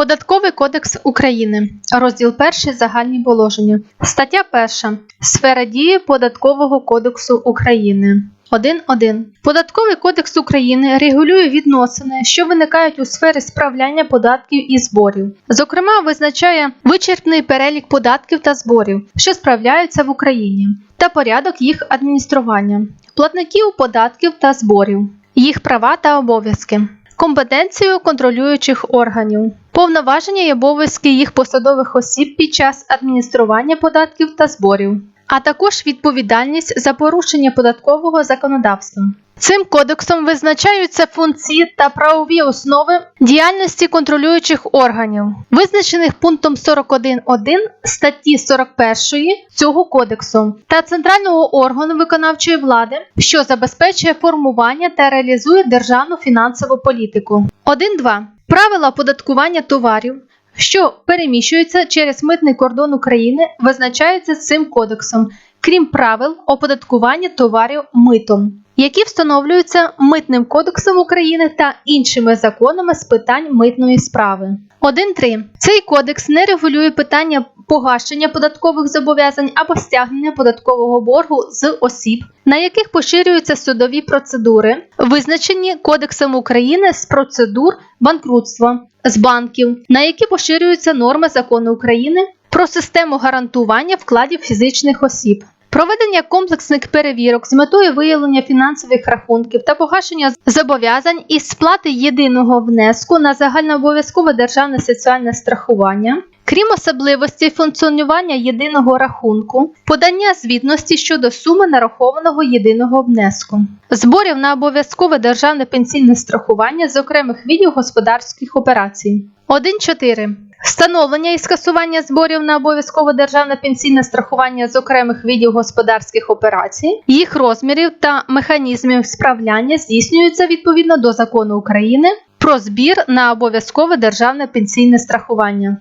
Податковий кодекс України. Розділ 1. Загальні положення. Стаття 1. Сфера дії Податкового кодексу України. 1.1. Податковий кодекс України регулює відносини, що виникають у сфері справляння податків і зборів. Зокрема, визначає вичерпний перелік податків та зборів, що справляються в Україні, та порядок їх адміністрування, платників податків та зборів, їх права та обов'язки, компетенцію контролюючих органів, повноваження і обов'язки їх посадових осіб під час адміністрування податків та зборів, а також відповідальність за порушення податкового законодавства. Цим кодексом визначаються функції та правові основи діяльності контролюючих органів, визначених пунктом 41.1 статті 41 цього кодексу, та центрального органу виконавчої влади, що забезпечує формування та реалізує державну фінансову політику. 1.2. Правила оподаткування товарів, що переміщуються через митний кордон України, визначаються цим кодексом, крім правил оподаткування товарів митом, які встановлюються Митним кодексом України та іншими законами з питань митної справи. 1.3. Цей кодекс не регулює питання погашення податкових зобов'язань або стягнення податкового боргу з осіб, на яких поширюються судові процедури, визначені Кодексом України з процедур банкрутства, з банків, на які поширюються норми закону України про систему гарантування вкладів фізичних осіб. Проведення комплексних перевірок з метою виявлення фінансових рахунків та погашення зобов'язань із сплати єдиного внеску на загальнообов'язкове державне соціальне страхування, крім особливостей функціонування єдиного рахунку, подання звітності щодо суми нарахованого єдиного внеску, зборів на обов'язкове державне пенсійне страхування з окремих видів господарських операцій. 1.4. Встановлення і скасування зборів на обов'язкове державне пенсійне страхування з окремих видів господарських операцій, їх розмірів та механізмів справляння здійснюються відповідно до закону України про збір на обов'язкове державне пенсійне страхування.